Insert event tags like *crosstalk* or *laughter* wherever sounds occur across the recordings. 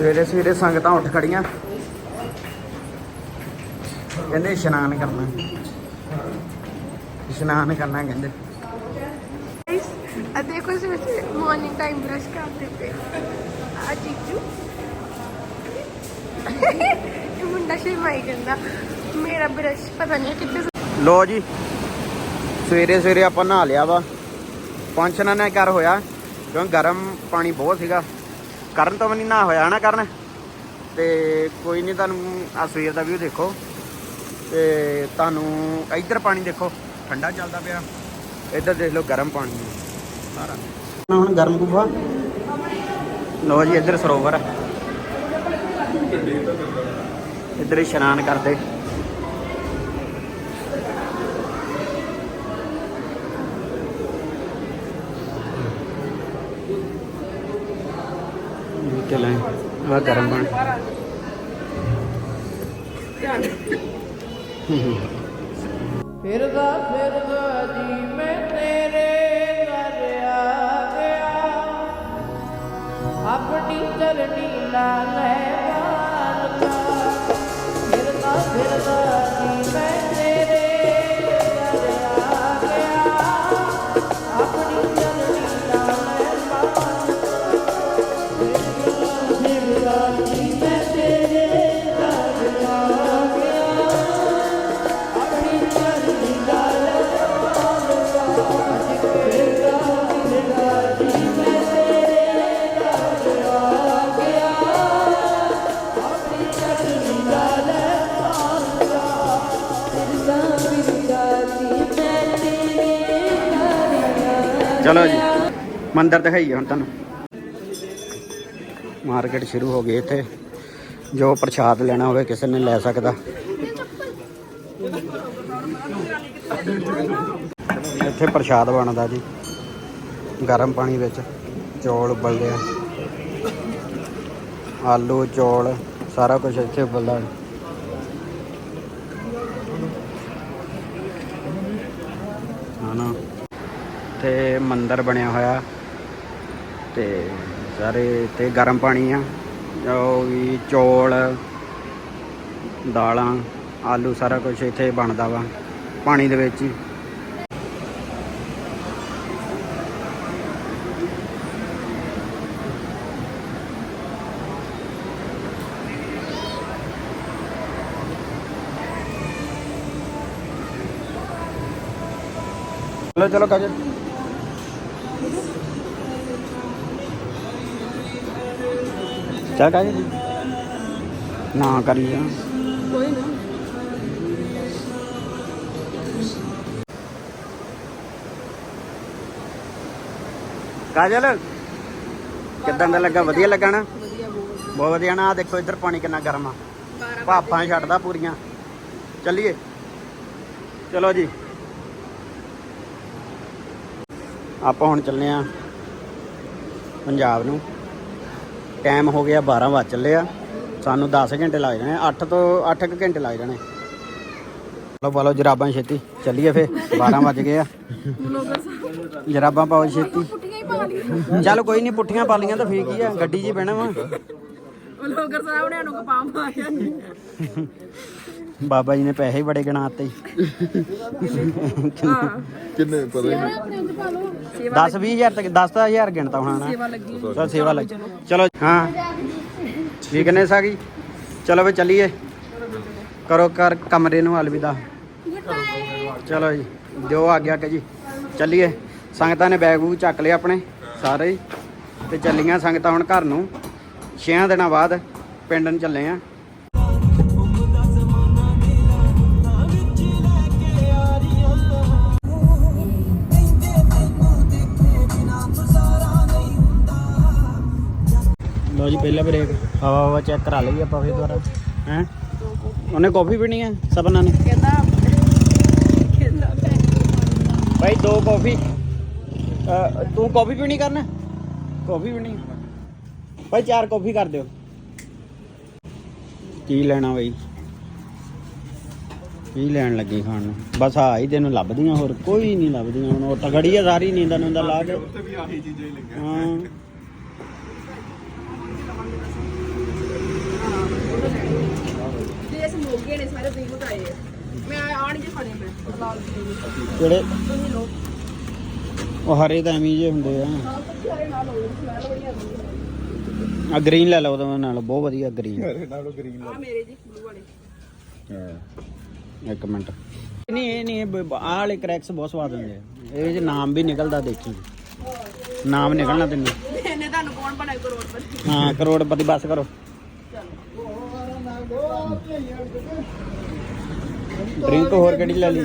ਸਵੇਰੇ ਸਵੇਰੇ ਸੰਗਤਾਂ ਉੱਠ ਖੜੀਆਂ। ਕਹਿੰਦੇ ਇਸ਼ਨਾਨ ਕਰਨਾ। ਇਸ਼ਨਾਨ ਕਰਨਾ ਕਹਿੰਦੇ। ਆ ਦੇਖੋ ਸਵੇਰੇ ਮਾਰਨਿੰਗ ਟਾਈਮ ਬ੍ਰਸ਼ ਕਰਦੇ ਪਏ। ਆ ਚੀਚੂ। ਇਹ ਮੁੰਡਾ ਸ਼ਰਮਾਈ ਜਾਂਦਾ। ਮੇਰਾ ਬ੍ਰਸ਼ ਪਤਾ ਨਹੀਂ ਕਿੱਥੇ ਲੋ ਜੀ ਸਵੇਰੇ ਸਵੇਰੇ ਆਪਾਂ ਨਹਾ ਲਿਆ ਵਾ। ਪੰਚਨਾ ਨੇ ਕਰ ਹੋਇਆ ਕਿਉਂ ਗਰਮ ਪਾਣੀ ਬਹੁਤ ਸੀਗਾ। ਕਰਨ ਤੋਂ ਵੀ ਨਹੀਂ ਨਹਾ ਹੋਇਆ ਨਾ ਕਰਨ? ਤੇ ਕੋਈ ਨਹੀਂ ਤੁਹਾਨੂੰ ਆ ਸਵੇਰ ਦਾ ਵੀਊ ਦੇਖੋ। ਤੇ ਤੁਹਾਨੂੰ ਇੱਧਰ ਪਾਣੀ ਦੇਖੋ ਠੰਡਾ ਚੱਲਦਾ ਪਿਆ। ਇੱਧਰ ਦੇਖ ਲਓ ਗਰਮ ਪਾਣੀ। ਸਾਰਾ। ਹੁਣ ਗਰਮ ਗੁਫਾ ਲੋ ਜੀ ਇੱਧਰ ਸਰੋਵਰ। ਹੈ ਇੱਧਰ ਇਸ਼ਨਾਨ ਕਰਦੇ ਚਲੇ ਆ ਗਰਮ ਪਾਣੀ ਫਿਰਦਾ ਫਿਰਦਾ ਜੀ ਮੈਂ ਤੇਰੇ ਦਰ ਆ ਗਿਆ ਆਪਣੀ ਚਰਣੀ ਲਾ ਲੈ ਮਾਲਕਾ ਫਿਰਦਾ ਫਿਰਦਾ ਚਲੋ ਜੀ। ਮੰਦਿਰ ਦਿਖਾਈਏ ਹੁਣ ਤੁਹਾਨੂੰ। ਮਾਰਕੀਟ ਸ਼ੁਰੂ ਹੋ ਗਈ ਇੱਥੇ। ਜੋ ਪ੍ਰਸ਼ਾਦ ਲੈਣਾ ਹੋਵੇ ਕਿਸੇ ਨੇ ਲੈ ਸਕਦਾ। ਇੱਥੇ ਪ੍ਰਸ਼ਾਦ ਬਣਦਾ ਜੀ। ਗਰਮ ਪਾਣੀ ਵਿੱਚ ਚੌਲ ਉਬਲਦੇ ਆ। ਆਲੂ, ਚੌਲ, ਸਾਰਾ ਕੁਝ ਇੱਥੇ ਉਬਲਦਾ ਹੈ ਹਨਾ ਇੱਥੇ ਮੰਦਿਰ ਬਣਿਆ ਹੋਇਆ। ਤੇ ਸਾਰੇ ਤੇ ਗਰਮ ਪਾਣੀ ਆ। ਉਹ ਵੀ ਚੌਲ, ਦਾਲਾਂ, ਆਲੂ ਸਾਰਾ ਕੁਝ ਇੱਥੇ ਬਣਦਾ ਵਾ, ਪਾਣੀ ਦੇ ਵਿੱਚ ਹੀ। ਚਲੋ ਚਲੋ, ਕਾਜਲ। ਚੱਲ ਕਾਜਲ ਨਾ ਕਰੀ ਜਾ ਕੋਈ ਨਾ ਕਾਜਲ, ਕਿੱਦਾਂ ਦਾ ਲੱਗਾ? ਵਧੀਆ ਲੱਗਾ ਨਾ? ਬਹੁਤ ਵਧੀਆ ਨਾ। ਆਹ ਦੇਖੋ, ਇੱਧਰ ਪਾਣੀ ਕਿੰਨਾ ਗਰਮ ਆ। ਭਾਪਾਂ ਛੱਡਦਾ ਪੂਰੀਆਂ। ਚੱਲੀਏ। ਚਲੋ ਜੀ। ਆਪਾਂ ਹੁਣ ਚੱਲੇ ਆ ਪੰਜਾਬ ਨੂੰ। ਟਾਈਮ ਹੋ ਗਿਆ 12 ਵਜ ਚੱਲੇ ਆ। ਸਾਨੂੰ 10 ਘੰਟੇ ਲੱਗ ਜਾਣੇ 8 ਤੋਂ 8 ਕੁ ਘੰਟੇ ਲੱਗ ਜਾਣੇ। ਚਲੋ ਪਾਲੋ ਜਰਾਬਾਂ ਛੇਤੀ ਚੱਲੀਏ ਫੇ 12 ਵਜ ਗਏ ਆ। ਜਰਾਬਾਂ ਪਾਓ ਛੇਤੀ। ਚੱਲ ਕੋਈ ਨਹੀਂ ਪੁੱਠੀਆਂ ਪਾ ਲੀਆਂ ਤਾਂ ਫੇਕ ਹੀ ਆ ਗੱਡੀ 'ਚ ਹੀ ਬਹਿਣਾ ਵਾ। ਲੋਕਰ ਸਾਹਮਣੇ ਨੂੰ ਕਪਾਂ ਮਾਰਿਆ ਬਾਬਾ ਜੀ ਨੇ ਪੈਸੇ ਹੀ ਬੜੇ ਗਣਾਤੇ। ਕਿੰਨੇ ਪਤਾ ਨਹੀਂ। ਆਪਣੇ ਉੱਤੇ ਪਾ ਲਓ। 10 20000 ਤੱਕ 10000 ਗਿਣਤਾ ਹੋਣਾ ਨਾ। ਸੇਵਾ ਲੱਗੀ ਚਲ ਸੇਵਾ ਲੱਗ। ਚਲੋ ਹਾਂ। ਠੀਕ ਨੇ ਸਾਗੀ ਚਲੋ ਵੀ ਚੱਲੀਏ। ਕਰੋ ਕਰ ਕਮਰੇ ਨੂੰ ਅਲਵਿਦਾ। ਚਲੋ ਜੀ ਦਿਓ ਆ ਗਿਆ ਕਿ ਜੀ। ਚੱਲੀਏ। ਸੰਗਤਾਂ ਨੇ ਬੈਗ ਬੂਗ ਚੱਕ ਲਏ ਆਪਣੇ ਸਾਰੇ। ਤੇ ਚੱਲੀਆਂ ਸੰਗਤਾਂ ਹੁਣ ਘਰ ਨੂੰ। 6 ਦਿਨਾਂ ਬਾਅਦ ਪਿੰਡ ਨੂੰ ਚੱਲੇ ਆ। ਲੋ ਜੀ ਪਹਿਲਾ ਬ੍ਰੇਕ ਹਵਾ ਹਵਾ ਚੈੱਕ ਕਰਾ ਲਈ ਆਪਾਂ ਫੇਰ ਦੁਬਾਰਾ। ਹੈ? ਉਹਨੇ ਕਾਫੀ ਪੀਣੀ ਹੈ ਸਭਨਾਂ ਨੇ? ਕਹਿੰਦਾ ਕਹਿੰਦਾ ਭਾਈ ਦੋ ਕਾਫੀ ਤੂੰ ਕਾਫੀ ਪੀਣੀ ਕਰਨਾ? ਕਾਫੀ ਪੀਣੀ। ਭਾਈ ਚਾਰ ਕਾਫੀ ਕਰ ਦਿਓ। ਕੀ ਲੈਣਾ ਬਈ? ਕੀ ਲੈਣ ਲੱਗੀ ਖਾਣ ਨੂੰ? ਬਸ ਆ ਹੀ ਤੈਨੂੰ ਲੱਭਦੀਆਂ ਹੋਰ ਕੋਈ ਨਹੀਂ ਲੱਭਦੀਆਂ। ਹੁਣ ਉਹ ਤਗੜੀ ਆ ਸਾਰੀ ਨੀਂਦਾਂ ਨੂੰਦਾਂ ਲਾ ਕੇ। ਹਾਂ। ਕਿਹੜੇ? ਉਹ ਹਰੇ ਤਾਂ ਐਵੇਂ ਜੇ ਹੁੰਦੇ ਆ। ਆ ਗ੍ਰੀਨ ਲੈ ਲਓ ਉਹਦੇ ਨਾਲ ਬਹੁਤ ਵਧੀਆ ਗ੍ਰੀਨ ਨਾਲੋਂ ਗ੍ਰੀਨ ਆ। ਮੇਰੇ ਜੀ ਬਲੂ ਵਾਲੇ। ਹਾਂ। ਇੱਕ ਮਿੰਟ। ਨਹੀਂ ਇਹ ਨਹੀਂ ਇਹ ਆਹ ਵਾਲੇ ਕ੍ਰੈਕਸ ਬਹੁਤ ਸਵਾਦ ਹੁੰਦੇ ਆ। ਇਹ ਜੇ ਨਾਮ ਵੀ ਨਿਕਲਦਾ ਦੇਖੀ। ਨਾਮ ਨਿਕਲਣਾ ਤੈਨੂੰ। ਇਹਨੇ ਤੁਹਾਨੂੰ ਕੌਣ ਬਣਾਇਆ? ਕਰੋੜਪਤੀ। ਹਾਂ ਕਰੋੜਪਤੀ ਬਸ ਕਰੋ। ਡਰਿੰਕ ਹੋਰ ਕਿਹੜੀ ਲੈ ਲਈ?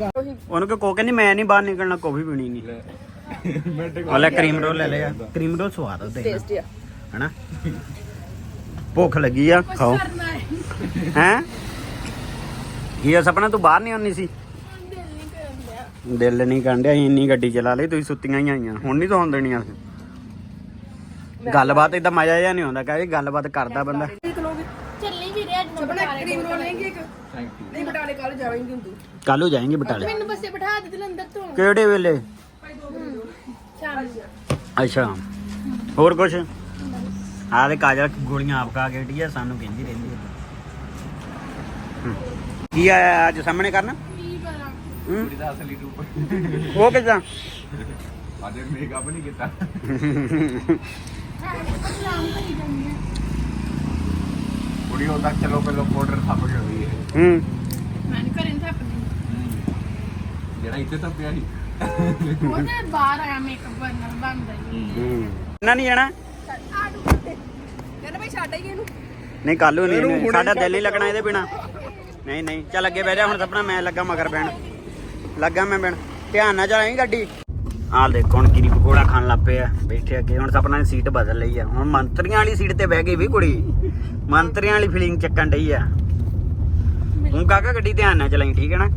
ਉਹਨੂੰ ਕਿ ਕੋਕ ਨਹੀਂ ਮੈਂ ਨਹੀਂ ਬਾਹਰ ਨਿਕਲਣਾ ਕਾਫੀ ਪੀਣੀ ਨਹੀਂ। ਉਹ ਲੈ ਕਰੀਮ ਰੋਲ ਲੈ ਲਿਆ। ਕਰੀਮ ਰੋਲ ਸਵਾਦ ਹੁੰਦੇ ਟੇਸਟੀ ਆ। ਹਨਾ? ਭੁੱਖ ਲੱਗੀ ਆ ਖਾਓ। ਹੈ। ਕੀ ਆ ਸਪਨਾ ਤੂੰ ਬਾਹਰ ਨਹੀਂ ਆਉਣੀ ਸੀ? ਦਿਲ ਨਹੀਂ ਕਰਨ ਡਿਆ ਅਸੀਂ ਇੰਨੀ ਗੱਡੀ ਚਲਾ ਲਈ ਤੁਸੀਂ ਸੁੱਤੀਆਂ ਹੀ ਆਈਆਂ। ਹੁਣ ਨਹੀਂ ਸੌਣ ਦੇਣੀਆਂ। ਗੱਲਬਾਤ ਇਦਾਂ ਮਜ਼ਾ ਜਿਹਾ ਨਹੀਂ ਆਉਂਦਾ ਕਹੇ ਗੱਲਬਾਤ ਕਰਦਾ ਬੰਦਾ ਚੱਲੀ ਵੀ ਰਿਹਾ ਅੱਜ ਮੈਂ ਬਣਾ ਕਰੀਮ ਰੋਲ ਲੈਂਗੇ ਇੱਕ ਨਹੀਂ ਬਟਾਲੇ ਕੱਲ ਜਾਵਾਂਗੇ ਤੂੰ ਕੱਲ ਜਾਏਂਗੇ ਬਟਾਲੇ। ਮੈਨੂੰ ਬੱਸੇ ਬਿਠਾ ਦੇ ਜਲੰਧਰ ਤੋਂ। ਕਿਹੜੇ ਵੇਲੇ? ਸ਼ਾਮ ਨੂੰ। ਅੱਛਾ। ਹੋਰ ਕੁਛ? ਆਹ ਦੇ ਕਾਜਲ ਗੋਲੀਆਂ ਆਪ ਖਾ ਕੇ ਹਟੀ ਆ ਸਾਨੂੰ ਕਹਿੰਦੀ ਰਹਿੰਦੀ ਹੈ। ਹਮ। ਕੀ ਆਇਆ ਅੱਜ ਸਾਹਮਣੇ ਕਰਨ? ਕੀ ਕਰਾਂ? ਹਮ? ਦਾ ਅਸਲੀ ਰੂਪ। ਉਹ ਕਿਦਾਂ? ਅਜੇ ਮੇਕਅਪ ਨਹੀਂ ਕੀਤਾ। ਸ਼ਾਮ ਕਰੀ ਜਾਂਦੀ ਆ ਕੁੜੀ ਉਹ ਤੱਕ ਚਲੋ ਪਹਿਲਾਂ ਪਾਊਡਰ ਥੱਪ ਕੇ ਹੋਈ ਹੈ। ਹੂੰ। ਮੈਂ ਨਹੀਂ ਕਰਾਂ ਥੱਪਦੀ ਜਿਹੜਾ ਇੱਥੇ ਥੱਪਿਆ ਸੀ। ਉਹ ਤੇ ਬਾਹਰ ਆਇਆ ਮੇਕਅਪ ਕਰਨ ਬੰਦਾ ਹੀ। ਇਹਨਾਂ ਨਹੀਂ ਜਾਣਾ? ਕਹਿੰਦਾ ਭਾਈ ਛੱਡ ਆਈਏ ਇਹਨੂੰ ਨਹੀਂ ਕੱਲੂ ਨਹੀਂ ਸਾਡਾ ਦਿਲ ਨਹੀਂ ਲੱਗਣਾ ਇਹਦੇ ਬਿਨਾ। ਨਹੀਂ ਨਹੀਂ ਚੱਲ ਅੱਗੇ ਬਹਿ ਜਾ ਹੁਣ ਸਪਨਾ ਮੈਂ ਲੱਗਾ ਮਗਰ ਬਹਿਣ। ਲੱਗਾ ਮੈਂ ਬਹਿਣ। ਧਿਆਨ ਨਾਲ ਚਲਾਈ ਗੱਡੀ। ਆਹ ਦੇਖੋ ਹੁਣ ਕਿਰੀ ਪਕੌੜਾ ਖਾਣ ਲੱਗ ਪਏ ਆ। ਬੈਠੇ ਅੱਗੇ ਹੁਣ ਸਪਨਾ ਨੇ ਸੀਟ ਬਦਲ ਲਈ ਆ। ਹੁਣ ਮੰਤਰੀਆਂ ਵਾਲੀ ਸੀਟ ਤੇ ਬਹਿ ਗਈ ਵੀ ਕੁੜੀ। ਮੰਤਰੀਆਂ ਵਾਲੀ ਫੀਲਿੰਗ ਚੱਕਣ ਡਈ ਆ। ਹੁਣ ਕਾਕਾ ਗੱਡੀ ਧਿਆਨ ਨਾਲ ਚਲਾਈ ਠੀਕ ਹੈ ਨਾ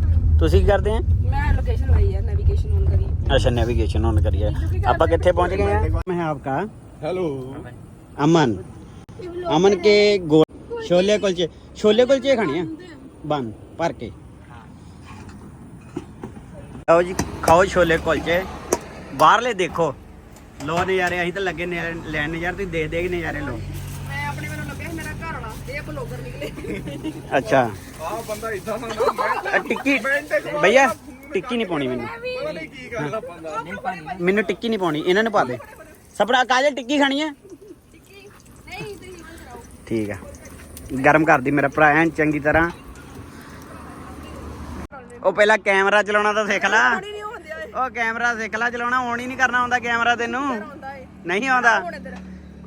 ਤੁਸੀਂ ਕੀ ਕਰਦੇ ਆ ਮੈਂ ਲੋਕੇਸ਼ਨ ਲਾਈ ਆ ਨੈਵੀਗੇਸ਼ਨ ਔਨ ਕਰੀ अच्छा नेविगेशन ऑन करिए आप कितने पहुंच गए हैं मैं आपका ਹੈਲੋ अमन अमन के गो छोले कुलचे छोले कुलचे खाने हैं बन भर के आओ जी खाओ छोले कुलचे ਬਾਹਰਲੇ ਦੇਖੋ ਲੋ ਨਜ਼ਾਰੇ ਅਸੀਂ ਤਾਂ ਲੱਗੇ ਨੇ ਲੈਣ ਨਜ਼ਾਰੇ ਤੁਸੀਂ ਦੇਖ ਦੇਖ ਨਜ਼ਾਰੇ ਲੋ ਅੱਛਾ। ਆਹ ਬੰਦਾ ਇਦਾਂ ਦਾ ਨਾ ਮੈਂ ਅ, ਟਿੱਕੀ ਭਈਆ ਟਿੱਕੀ ਨਹੀਂ ਪਾਉਣੀ ਮੈਨੂੰ। ਪਤਾ ਨਹੀਂ ਕੀ ਕਰਦਾ ਬੰਦਾ। ਮੈਨੂੰ ਟਿੱਕੀ ਨਹੀਂ ਪਾਉਣੀ ਇਹਨਾਂ ਨੂੰ ਪਾ ਦੇ। ਸਪੜਾ ਕਾਜਲ ਟਿੱਕੀ ਖਾਣੀ ਹੈ ਨਹੀਂ ਤੁਸੀਂ ਮਨ ਕਰਾਓ। ਠੀਕ ਆ। ਗਰਮ ਕਰਦੀ ਮੇਰਾ ਭਰਾ ਐਨ ਚੰਗੀ ਤਰ੍ਹਾਂ। ਉਹ ਪਹਿਲਾਂ ਕੈਮਰਾ ਚਲਾਉਣਾ ਤਾਂ ਸਿੱਖ ਲੈ। ਉਹ ਕੈਮਰਾ ਸਿੱਖ ਲੈ ਚਲਾਉਣਾ ਹੁਣ ਹੀ ਨਹੀਂ ਕਰਨਾ ਆਉਂਦਾ ਕੈਮਰਾ ਤੈਨੂੰ। ਨਹੀਂ ਆਉਂਦਾ।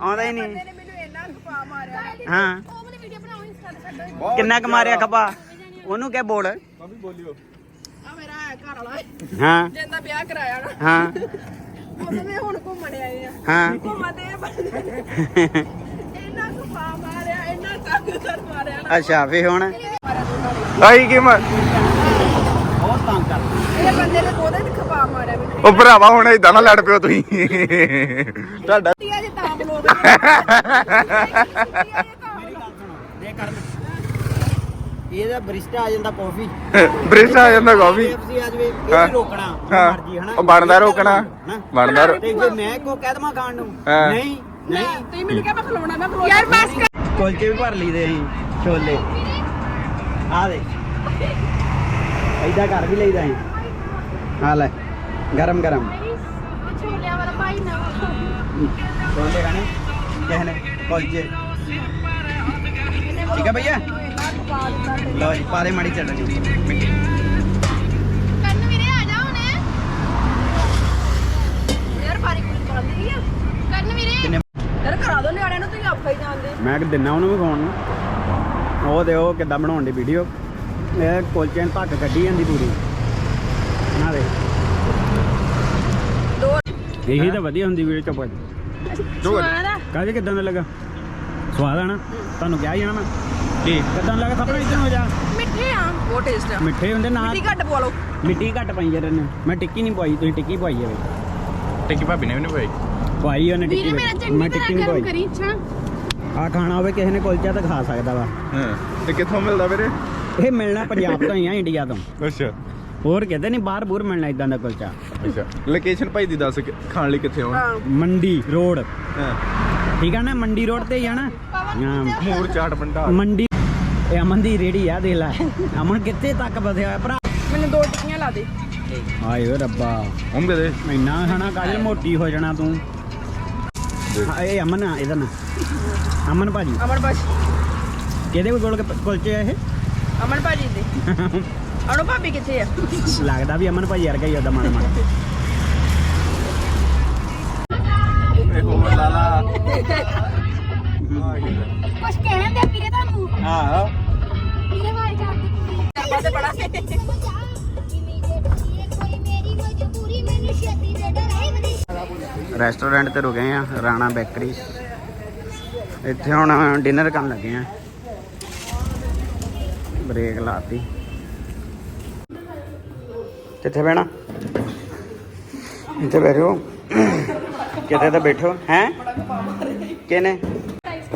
ਆਉਂਦਾ ਹੀ ਨਹੀਂ। ਇਹਨੇ ਮੈਨੂੰ ਇੰਨਾ ਖਪਾ ਮਾਰਿਆ। ਹਾਂ। ਕਿੰਨਾ ਕੁ ਮਾਰਿਆ ਖੱਬਾ? ਉਹਨੂੰ ਕਹਿ ਬੋਲ। ਮੰਮੀ ਬੋਲਿਓ ਆ ਮੇਰਾ ਘਰ ਵਾਲਾ ਹਾਂ। ਜਿੰਦਾ ਵਿਆਹ ਕਰਾਇਆ ਨਾ ਹਾਂ। ਉਹਦੇ ਹੁਣ ਘੁੰਮਣ ਆਏ ਆ ਹਾਂ। ਘੁੰਮਦੇ ਆ ਇੰਨਾ ਖਪਾ ਮਾਰਿਆ ਇੰਨਾ ਤੰਗ ਕਰ ਮਾਰਿਆ ਨਾ ਅੱਛਾ ਫੇ ਹੁਣ? ਆਈ ਕੀ ਮੈਂ ਬਹੁਤ ਤੰਗ ਕਰ ਇਹ ਬੰਦੇ ਨੇ ਉਹਦੇ ਤੇ ਖਪਾ ਮਾਰਿਆ ਮੈਨੂੰ ਉਹ ਭਰਾਵਾ, ਹੁਣ ਇਦਾਂ ਨਾ ਲੜ ਪਿਓ ਤੁਸੀਂ। ਤੁਹਾਡਾ ਟੀਆ ਤਾਂ ਬਲੋਗ ਦੇ ਕਰ ਇਹਦਾ ਬਰਿਸਟਾ ਆ ਜਾਂਦਾ ਕਾਫੀ। *laughs* ਬ੍ਰਿਸ਼ ਆ ਜਾਂਦਾ ਕਾਫੀ। KFC ਆ ਜਵੇ ਇਹ। ਵੀ ਰੋਕਣਾ ਹਾਂ। ਮਰਜ਼ੀ ਹਨਾ? ਉਹ ਬਣਦਾ ਰੋਕਣਾ। ਹਨਾ? ਬਣਦਾ ਰੋ- ਤੇ ਜੇ ਮੈਂ ਕੋ ਕਹਿ ਦਵਾਂ ਖਾਣ ਨੂੰ। ਹਾਂ। ਨਹੀਂ ਨਹੀਂ। ਤੁਸੀਂ ਮੈਨੂੰ ਕਿਹਾ ਮੈਂ ਖਲੋਣਾ ਮੈਂ ਯਾਰ ਬਸ ਕੁਲਚੇ ਵੀ ਭਰ ਲਈਦੇ ਅਸੀਂ ਛੋਲੇ। ਆ ਦੇ ਐਦਾਂ ਕਰ ਵੀ ਲਈਦਾ ਅਸੀਂ। ਆ ਲੈ ਗਰਮ ਗਰਮ। ਛੋਲਿਆਂ ਵਾਲਾ ਭਾਈ ਨਾ। ਛੋਲੇ ਖਾਣੇ? ਕਿਸੇ ਨੇ? ਕੁਲਚੇ। ਠੀਕ ਹੈ ਭਈਆ? ਲਓ ਜੀ ਪਾ ਦੇ ਮਾੜੀ ਚਟਣੀ ਮਿੱਠੀ ਕਰਨ ਵੀਰੇ ਆ ਜਾ ਹੁਣੇ। ਯਾਰ ਪਾਰੀ ਕੁੜੀ ਚੱਲਦੀ ਆ। ਕਰਨ ਵੀਰੇ। ਕਿੰਨੇ ਯਾਰ ਕਰਾ ਦੋ ਨਿਆਣਿਆਂ ਨੂੰ ਤੁਸੀਂ ਆਪੇ ਹੀ ਜਾਣਦੇ। ਮੈਂ ਕਿ ਦਿਨਾ ਉਹਨੂੰ ਵੀ ਖਾਣ ਨੂੰ ਉਹ ਦੇ ਉਹ ਕਿੱਦਾਂ ਬਣਾਉਣ ਦੀ ਵੀਡੀਓ ਇਹ ਕੁਲਚੇ ਧੱਕ ਕੱਢੀ ਜਾਂਦੀ ਪੂਰੀ। ਨਾ ਦੇ ਦੋ ਇਹੀ ਤਾਂ ਵਧੀਆ ਹੁੰਦੀ ਵੀਡੀਓ ਚੁੱਪ ਜੋ ਕਾਹਦੇ ਕਿੱਦਾਂ ਦਾ ਲੱਗਾ? ਸਵਾਦ ਆ ਨਾ ਤੁਹਾਨੂੰ ਕਿਹਾ ਹੀ ਆ ਨਾ ਕਿੱਦਾਂ ਲੱਗਾ ਸਭ ਇੱਧਰ ਹੋ ਜਾ। ਮਿੱਠੇ ਆ। ਉਹ ਟੇਸਟ ਆ। ਮਿੱਠੇ ਹੁੰਦੇ ਨਾਲ। ਮਿੱਠੀ ਘੱਟ ਪਵਾ ਲਓ। ਮਿੱਟੀ ਘੱਟ ਪਾਈ ਜਰ ਨੇ ਮੈਂ ਟਿੱਕੀ ਨਹੀਂ ਪਾਈ ਤੁਸੀਂ ਟਿੱਕੀ ਪਾਈ ਹੈ ਟਿੱਕੀ ਭਾਬੀ ਨੇ ਵੀ ਨਹੀਂ ਭਾਈ ਪਾਈ ਉਹਨੇ ਟਿੱਕੀ ਮੈਂ ਟਿੱਕੀ ਨਹੀਂ ਪਾਈ ਕਰੀ ਅੱਛਾ ਆ ਖਾਣਾ ਹੋਵੇ ਕਿਸੇ ਨੇ ਕੁਲਚਾ ਤਾਂ ਖਾ ਸਕਦਾ ਵਾ। ਹਾਂ। ਤੇ ਕਿੱਥੋਂ ਮਿਲਦਾ ਵੀਰੇ? ਇਹ ਮਿਲਣਾ ਪੰਜਾਬ ਤੋਂ ਹੀ ਆ ਇੰਡੀਆ ਤੋਂ। ਅੱਛਾ। ਹੋਰ ਕਿਤੇ ਨਹੀਂ ਬਾਹਰ ਬੂਰ ਮਿਲਣਾ ਇਦਾਂ ਦਾ ਕੁਲਚਾ। ਅੱਛਾ। ਲੋਕੇਸ਼ਨ ਭਾਈ ਦੀ ਦੱਸ ਖਾਣ ਲਈ ਕਿੱਥੇ ਹੋਣਾ ਮੰਡੀ ਰੋਡ। ਹਾਂ। ਠੀਕ ਆ ਨਾ ਮੰਡੀ ਰੋਡ ਤੇ ਹੀ ਆ ਨਾ? ਹਾਂ। ਮੂਰ ਚਾਟ ਭੰਡਾਰ। ਮੰਡੀ। ਇਹ ਅਮਨ ਦੀ ਰੇੜੀ ਆ ਦੇਖ ਲੈ। ਅਮਨ ਕਿੱਥੇ ਤੱਕ ਵਧਿਆ ਹੋਇਆ ਭਰਾ? ਮੈਨੂੰ ਦੋ ਟਿੱਕੀਆਂ ਲਾ ਦੇ। ਆਏ ਓ ਰੱਬਾ। ਹੁਣ ਦੇ ਦੇ ਇੰਨਾ ਖਾਣਾ ਕਾਜਲ ਮੋਟੀ ਹੋ ਜਾਣਾ ਤੂੰ। ਇਹ ਅਮਨ ਆ ਇਹਦਾ ਨਾਂ। ਅਮਨ ਭਾਜੀ। ਅਮਨ ਭਾਜੀ। ਕਿਹਦੇ ਕੋਲ ਗੋਲ ਕੁਲਚੇ ਆ ਇਹ? ਅਮਨ ਭਾਜੀ ਦੇ। *laughs* ਅਨੂ ਭਾਬੀ ਕਿੱਥੇ ਆ? ਲੱਗਦਾ ਵੀ ਅਮਨ ਭਾਜੀ ਵਰਗਾ ਹੀ ਉਹਦਾ ਮਾੜਾ ਮਾੜਾ ਇਹ ਹੋਰ ਵੀਰੇ ਤੁਹਾਨੂੰ? ਵੀਰੇ ਵਾਰ ਕਰਦੇ ਬੜਾ ਰੈਸਟੋਰੈਂਟ ਤੇ ਰੁਕੇ ਆ ਰਾਣਾ ਬੇਕਰੀ ਇੱਥੇ ਹੁਣ ਡਿਨਰ ਕਰਨ ਲੱਗੇ ਆ। ਬ੍ਰੇਕ ਲਾਤੀ। ਕਿੱਥੇ ਬਹਿਣਾ? ਇੱਥੇ ਬੈਠੋ ਕਿਤੇ ਤਾਂ ਬੈਠੋ ਹੈ? ਕਿਨੇ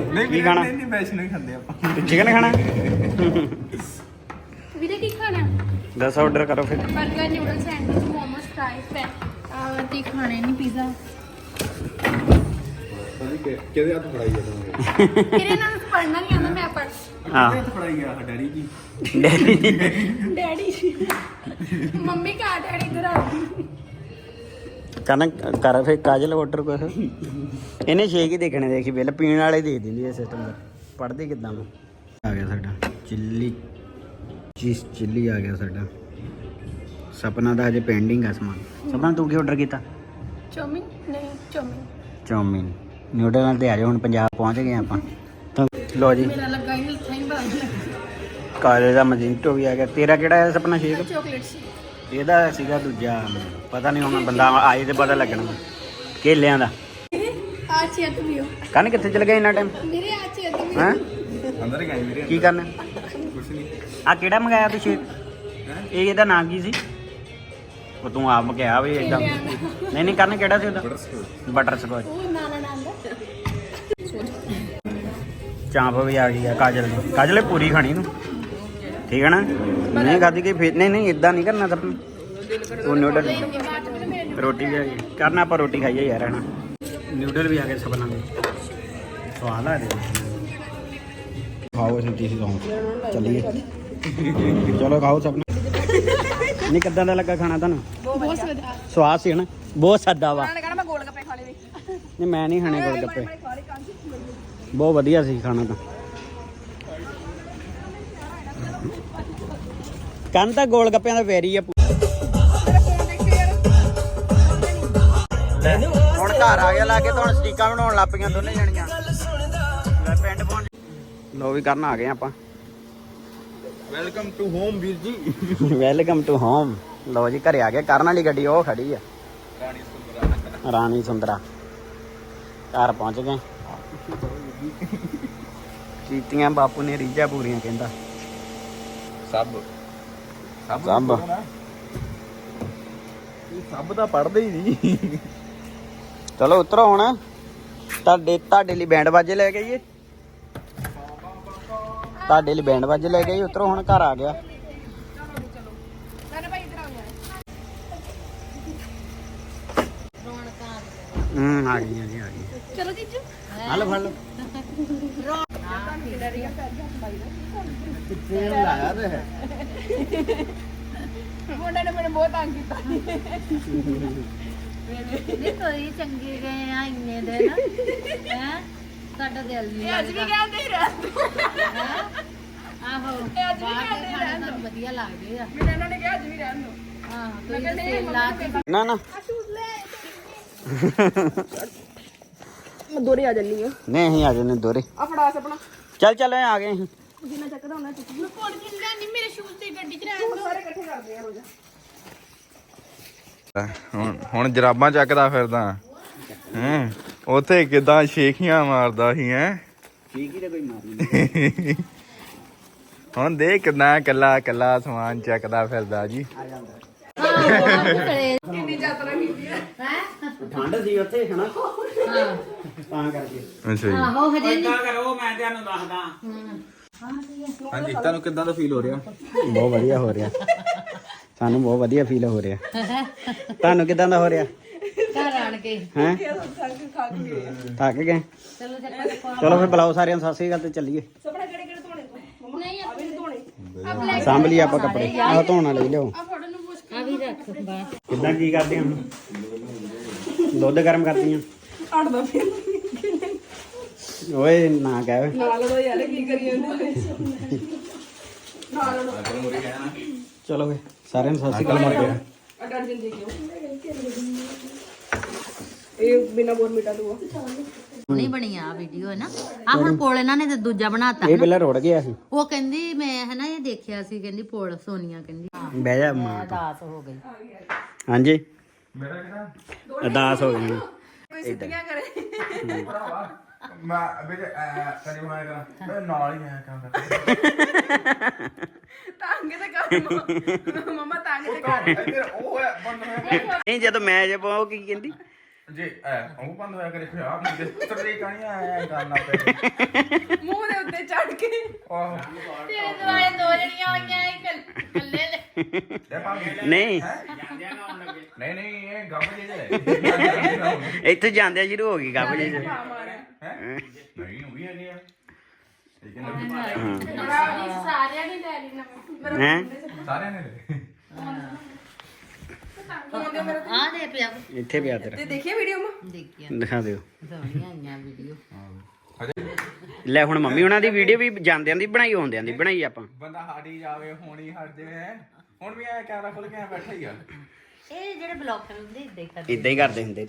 ਨਹੀਂ ਕੀ ਖਾਣਾ? ਨਹੀਂ ਨਹੀਂ ਵੈਸ਼ ਨਹੀਂ ਖਾਂਦੇ ਆਪਾਂ। ਚਿਕਨ ਖਾਣਾ? ਵੀਰੇ ਕੀ ਖਾਣਾ? ਦਸ ਆਰਡਰ ਕਰੋ ਫਿਰ। 버ਗਰ ਨਿਊਡਲ ਸੈਂਡਵਿਚ ਮੋਮੋਸ ਫਰਾਈਜ਼ ਪੈ ਆ ਤੀ ਖਾਣੇ ਨਹੀਂ ਪੀਜ਼ਾ ਕਿਹਦੇ ਹੱਥ ਫੜਾਈ ਜਾਂਦਾ ਵੀਰੇ ਨਾਲ ਪੜਨਾ ਨਹੀਂ ਆਉਂਦਾ ਮੈਂ ਪੜ ਹਾਂ। ਹੱਥ ਫੜਾਈ ਆ ਡੈਡੀ ਜੀ? ਡੈਡੀ ਮੰਮੀ ਕਾ ਡੈਡੀ ਇਧਰ ਆ। ਕਰਨ ਕਰ ਫੇ ਕਾਜਲ ਆਰਡਰ ਕੁਛ ਇਹਨੇ ਛੇਕ ਹੀ ਦੇਖਣੇ ਦੇਖੀ ਬਿੱਲ ਪੀਣ ਵਾਲੇ ਦੇ ਦਿੰਦੀ ਐ ਸਿਸਟਮ ਦਾ। ਪੜਦੇ ਕਿਦਾਂ ਆ ਗਿਆ ਸਾਡਾ। ਚਿੱਲੀ ਚੀਜ਼ ਚਿੱਲੀ ਆ ਗਿਆ ਸਾਡਾ। ਸਪਨਾ ਦਾ ਹਜੇ ਪੈਂਡਿੰਗ ਆ ਸਮਾਨ। ਸਪਨਾ ਤੂੰ ਕੀ ਆਰਡਰ ਕੀਤਾ? ਚੌਮਿਨ? ਨਹੀਂ ਚੌਮਿਨ। ਚੌਮਿਨ। ਨਿਊਡਲਾਂ ਤੇ ਆ ਜਾਓ ਹੁਣ ਪੰਜਾਬ ਪਹੁੰਚ ਗਏ ਆਪਾਂ। ਤਾਂ ਲੋ ਜੀ। ਮੇਰਾ ਲੱਗਾ ਹੀ ਹੀ ਬਾਜ ਕਾਲੇ ਦਾ ਮਜਿੰਟੋ ਵੀ ਆ ਗਿਆ ਤੇਰਾ ਕਿਹੜਾ ਹੈ ਸਪਨਾ ਸ਼ੇਕ ਚਾਕਲੇਟ ਸੀ। ਇਹਦਾ ਸੀਗਾ ਦੂਜਾ ਪਤਾ ਨਹੀਂ ਹੁਣ ਬੰਦਾ ਆਏ ਤੇ ਪਤਾ ਲੱਗਣਾ। ਕੇਲਿਆਂ ਦਾ। ਆ ਕੰਨ ਕਿੱਥੇ ਚਲ ਗਏ ਇੰਨਾ ਟਾਈਮ ਮੇਰੇ ਆ ਹੈਂ। ਅੰਦਰ ਗਏ ਮੇਰੇ ਕੀ ਕਰਨਾ? ਕੁਛ ਨਹੀਂ। ਆ ਕਿਹੜਾ ਮੰਗਾਇਆ ਤੂੰ ਸ਼ੇਕ ਇਹ ਇਹਦਾ ਨਾਮ ਕੀ ਸੀ? ਉਹ ਤੂੰ ਆਪ ਕਿਹਾ ਵੀ ਇਦਾਂ ਨਹੀਂ ਨਹੀਂ ਕਰਨ ਕਿਹੜਾ ਸੀ ਉਹਦਾ? ਬਟਰ ਸਕੋਚ ਉਹ ਨਾਨਾ ਨਾਮ ਦਾ। ਚਾਂਪ ਵੀ ਆ ਗਈ ਆ ਕਾਜਲ ਦੀ। ਕਾਜਲ ਪੂਰੀ ਖਾਣੀ ਤੂੰ? ਠੀਕ ਹੈ ਨਾ? ਨਹੀਂ ਖਾਦੀ ਕਿ ਫਿਰ ਨਹੀਂ ਨਹੀਂ ਇਦਾਂ ਨਹੀਂ ਕਰਨਾ ਸਭ ਉਹ ਨਿਊਡਲ ਰੋਟੀ ਵੀ ਆ ਗਈ। ਕਰਨਾ ਆਪਾਂ ਰੋਟੀ ਖਾਈਏ ਯਾਰ ਹਨਾ। ਨਿਊਡਲ ਵੀ ਆ ਗਏ ਸਭਨਾਂ ਦੇ ਸਵਾਦ ਆ ਰਿਹਾ। ਖਾਓ ਇਸ ਚੀਜ਼ ਤੋਂ ਚੱਲੀਏ। ਚਲੋ ਖਾਓ ਸਭ ਨਹੀਂ ਕਿੱਦਾਂ ਦਾ ਲੱਗਾ ਖਾਣਾ ਤੁਹਾਨੂੰ? ਬਹੁਤ ਸਵਾਦ। ਸਵਾਦ ਸੀ ਹਨਾ? ਬਹੁਤ ਸਾਦਾ ਵਾ। ਨੇ ਮੈਂ ਗੋਲ ਗੱਪੇ ਖਾ ਲਏ ਨਹੀਂ ਮੈਂ ਨਹੀਂ ਖਾਣੇ ਗੋਲ ਗੱਪੇ। ਬਹੁਤ ਵਧੀਆ ਸੀ ਖਾਣਾ ਤਾਂ। ਕੰਨ ਤਾਂ ਗੋਲ ਗੱਪਿਆਂ ਦਾ ਵੈਰੀ ਆ ਹੁਣ ਘਰ ਆ ਗਿਆ ਲਾ ਕੇ ਤਾਂ ਹੁਣ ਸਟੀਕਾਂ ਬਣਾਉਣ ਲੱਗ ਪਈਆਂ ਦੋਨੇ ਜਣੀਆਂ। ਲੈ ਪਿੰਡ ਪਹੁੰਚ ਲੋ ਵੀ ਕਰਨ ਆ ਗਏ ਆਪਾਂ। ਵੈਲਕਮ ਟੂ ਹੋਮ ਵੀਰ ਜੀ। ਵੈਲਕਮ ਟੂ ਹੋਮ ਲੋ ਜੀ ਘਰੇ ਆ ਗਏ। ਕਰਨ ਵਾਲੀ ਗੱਡੀ ਉਹ ਖੜੀ ਆ। ਰਾਣੀ ਸੁੰਦਰਾ। ਘਰ ਪਹੁੰਚ ਗਏ। ਕੀਤੀਆਂ ਬਾਪੂ ਨੇ ਰੀਝਾਂ ਪੂਰੀਆਂ ਕਹਿੰਦਾ। ਸਭ। ਸਭ। ਸਭ। ਸਭ ਤਾਂ ਪੜਦੇ ਹੀ ਨਹੀਂ। ਚਲੋ ਉਤਰੋ ਹੁਣ। ਤੁਹਾਡੇ ਤੁਹਾਡੇ ਲਈ ਬੈਂਡ ਬਾਜੇ ਲੈ ਕੇ ਆਈਏ। ਤੁਹਾਡੇ ਲਈ ਬੈਂਡ ਬਾਜੇ ਲੈ ਕੇ ਆਈਏ। ਉਤਰੋ ਹੁਣ ਘਰ ਆ ਗਿਆ। ਨਾਨਾ ਭਾਈ ਇਧਰ ਆਓ ਯਾਰ ਹੂੰ ਆ ਗਈ ਆ ਗਈ ਆ ਗਈ ਚਲੋ ਜੀਜੂ। ਲਓ ਫੜ ਲਓ ਕਿੱਥੇ ਲਾਇਆ ਤੇ ਹੈ? ਮੁੰਡੇ ਨੇ ਮੈਨੂੰ ਬਹੁਤ ਤੰਗ ਕੀਤਾ। ਦੇਖੋ ਇਹ ਚੰਗੇ ਗਏ ਆ ਇੰਨੇ ਦਿਨ ਹੈ? ਸਾਡਾ ਦਿਲ ਨਹੀਂ ਇਹ ਅੱਜ ਵੀ ਲੱਗਦਾ। ਕਹਿੰਦੇ ਰਹਿ ਆਹੋ ਇਹ ਅੱਜ ਵੀ ਬਾਹਰ ਦੇ ਕਹਿੰਦੇ ਖਾਣੇ ਰਹਿਣ ਸਾਨੂੰ ਵਧੀਆ ਲੱਗਦੇ ਆ। ਮੈਨੂੰ ਇਹਨਾਂ ਨੇ ਕਿਹਾ ਅੱਜ ਵੀ ਰਹਿਣ ਦੋ। ਹਾਂ ਮੈਂ ਤੁਸੀਂ ਕਹਿੰਦੀ ਤੇਲ ਲਾ ਕੇ ਨਾ ਨਾ। ਮੈਂ ਦੋਰੇ ਆ ਜੰਨੀ ਆ ਨਹੀਂ ਅਸੀਂ ਆ ਜਨੇ ਦੋਰੇ ਆ ਫੜਾ ਸਪਣਾ ਚੱਲ ਚੱਲ ਆ ਗਏ ਅਸੀਂ। ਜਿੰਨਾ ਚੱਕਦਾ ਉਹਨਾਂ ਚੁੱਕ ਮੈਂ ਕੋਲ ਕਿੰਨਾ ਨਹੀਂ ਮੇਰੇ ਸ਼ੂਜ਼ ਤੇ ਗੱਡੀ ਚ ਰਹਿਣ ਸਾਰੇ ਇਕੱਠੇ ਕਰਦੇ ਆ ਰੋਜ਼। ਹੁਣ ਹੁਣ ਜਰਾਬਾਂ ਚੱਕਦਾ ਫਿਰਦਾ। ਹੈ? ਉਥੇ ਕਿਦਾਂ ਸ਼ੇਖੀਆਂ ਮਾਰਦਾ ਸੀ ਹੈ? ਠੀਕ ਹੀ ਤੇ ਕੋਈ ਮਾਰੀ ਹੁਣ ਦੇ ਕਿਦਾਂ ਕੱਲਾ ਕੱਲਾ ਸਮਾਨ ਚੱਕਦਾ ਫਿਰਦਾ ਜੀ। ਆ ਜਾਂਦਾ। ਕਰੇ ਠੰਡ ਸੀ ਉੱਥੇ ਹਨਾ? ਹਾਂ। ਤਾਂ ਕਰਕੇ। ਅੱਛਾ ਜੀ। ਆਹੋ ਹਜੇ ਨਹੀਂ। ਕਰੋ ਮੈਂ ਤੁਹਾਨੂੰ ਦੱਸਦਾ। ਹਾਂਜੀ ਤੁਹਾਨੂੰ ਕਿਦਾਂ ਦਾ ਫੀਲ ਹੋ ਰਿਹਾ? ਬਹੁਤ ਵਧੀਆ ਹੋ ਰਿਹਾ। ਸਾਨੂੰ ਬਹੁਤ ਵਧੀਆ ਫੀਲ ਹੋ ਰਿਹਾ। ਤੁਹਾਨੂੰ ਕਿਦਾਂ ਦਾ ਹੋ ਰਿਹਾ? ਘਰ ਆਣ ਕੇ। ਹੈ? ਥੱਕ ਗਏ? ਚਲੋ ਫਿਰ ਬੁਲਾਓ ਸਾਰਿਆਂ ਨੂੰ ਸਤਿ ਸ੍ਰੀ ਅਕਾਲ ਤੇ ਚੱਲੀਏ। ਸਪਣਾ ਕਿਹੜੇ ਕਿਹੜੇ ਧੋਣੇ ਤੂੰ ਨਹੀਂ ਆਪਣੇ ਧੋਣੇ ਸਾਂਭ ਲਈ ਆਪਾਂ ਕੱਪੜੇ। ਆਹ ਧੋਣ ਵਾਲੇ ਹੀ ਲਿਓ ਆ। ਕਿੱਦਾਂ ਕੀ ਕਰਦੇ ਹਾਂ ਦੁੱਧ ਗਰਮ ਕਰਦੀਆਂ ਅੜਦਾ ਫਿਰ। ਓਏ ਨਾ ਕਹਿ ਓਏ। ਨਾਲ ਲੜੋ ਯਾਰ ਕੀ ਕਰੀ ਜਾਂਦੇ ਨਾਲ ਲੜੋ ਚਲੋ ਵੇ ਸਾਰਿਆਂ ਨੂੰ ਸਤਿ ਸ਼੍ਰੀ ਅਕਾਲ ਮਾਰ ਕੇ ਅਟਰ ਜਿੰਦੇ ਕਿਉਂ? ਇਹ ਬਿਨਾ ਬੋਰ ਮਿਟਾ ਦੂਆ ਹੁਣੀ ਬਣੀ ਆ ਵੀਡੀਓ ਹੈ ਨਾ। ਆ ਹੁਣ ਪੋਲ ਇਹਨਾਂ ਨੇ ਤੇ ਦੂਜਾ ਬਣਾਤਾ ਇਹ ਪਹਿਲਾਂ ਰੁੜ ਗਿਆ ਸੀ। ਉਹ ਕਹਿੰਦੀ ਮੈਂ ਹੈ ਨਾ ਇਹ ਦੇਖਿਆ ਸੀ ਕਹਿੰਦੀ ਪੋਲ ਸੋਨੀਆ ਕਹਿੰਦੀ। ਬਹਿ ਜਾ ਮਾਂ ਦਾਸ ਹੋ ਗਈ। ਹਾਂਜੀ। ਮੇਰਾ ਕਿਹੜਾ? ਅਰਦਾਸ ਹੋ ਗਈ। ਕੋਈ ਸਿੱਧੀਆਂ ਕਰੇ। ਭਰਾਵਾ। ਮੈਂ ਵੀਰੇ ਕਰੀ ਹੋਇਆ ਕਰਾਂ ਮੈਂ ਨਾਲ ਹੀ ਆਇਆ ਕੰਮ ਕਰਦਾ। ਤੰਗ ਤੇ ਕਰ ਮਮਾ। ਤੰਗ ਤੇ ਕਰ। ਇੱਧਰ ਉਹ ਹੈ ਬੰਦ ਹੋਇਆ ਨਹੀਂ ਜਦੋਂ ਮੈਂ ਜਬ ਉਹ ਕੀ ਕਹਿੰਦੀ? ਜੀ ਐ ਉਹ ਬੰਦ ਹੋਇਆ ਕਰੇ ਫਿਰ ਆਪ ਨਹੀਂ ਤੇਰੇ ਕਹਾਣੀ ਆਇਆ ਕਰਨਾ ਪਏ ਮੂੰਹ ਦੇ ਉੱਤੇ ਚੜ ਕੇ। ਆਹ। ਤੇਰੇ ਦੁਆਲੇ ਦੋ ਜਣੀਆਂ ਆਈਆਂ ਇਕੱਲੇ ਇਹ ਭਾਵੇਂ ਨਹੀਂ। ਨਹੀਂ ਨਹੀਂ ਇਹ ਗੱਪ ਜੇ ਹੈ ਇੱਥੇ ਜਾਂਦੇ ਸ਼ੁਰੂ ਹੋ ਗਈ ਗੱਪ ਜੀ ਹੈ? ਨਹੀਂ ਉਹ ਵੀ ਹੈਗੇ ਆ। ਲੇਕਿਨ ਸਾਰਿਆਂ ਨੇ ਲੈ ਲਈ ਨਵਾਂ ਹੈ? ਸਾਰਿਆਂ ਨੇ? ਲਏ। ਆ ਦੇ ਪਿਆ। ਇੱਥੇ ਪਿਆ ਤੇਰਾ। ਤੇ ਦੇਖੀਏ ਵੀਡੀਓ ਮਾ? ਦੇਖਿਆ। ਦਿਖਾ ਦਿਓ। ਸੋਹਣੀਆਂ ਆਈਆਂ ਵੀਡੀਓ ਲੈ ਹੁਣ ਮੰਮੀ ਉਹਨਾਂ ਦੀ ਵੀਡੀਓ ਵੀ ਜਾਂਦਿਆਂ ਦੀ ਬਣਾਈ ਹੁੰਦਿਆਂ ਦੀ ਬਣਾਈ ਆਪਾਂ। ਬੰਦਾ ਹਾਡੀ ਜਾਵੇ ਹੋਣੀ ਹਟ ਜੇ ਹੈ? ਹੁਣ ਵੀ ਐ ਕੈਮਰਾ ਖੋਲ ਕੇ ਐਂ ਬੈਠਾ ਹੀ ਆ। ਇਹ ਜਿਹੜੇ ਬਲੌਗਰ ਹੁੰਦੇ ਇਦਾਂ ਹੀ ਕਰਦੇ। ਇਦਾਂ ਹੀ ਕਰਦੇ ਹੁੰਦੇ।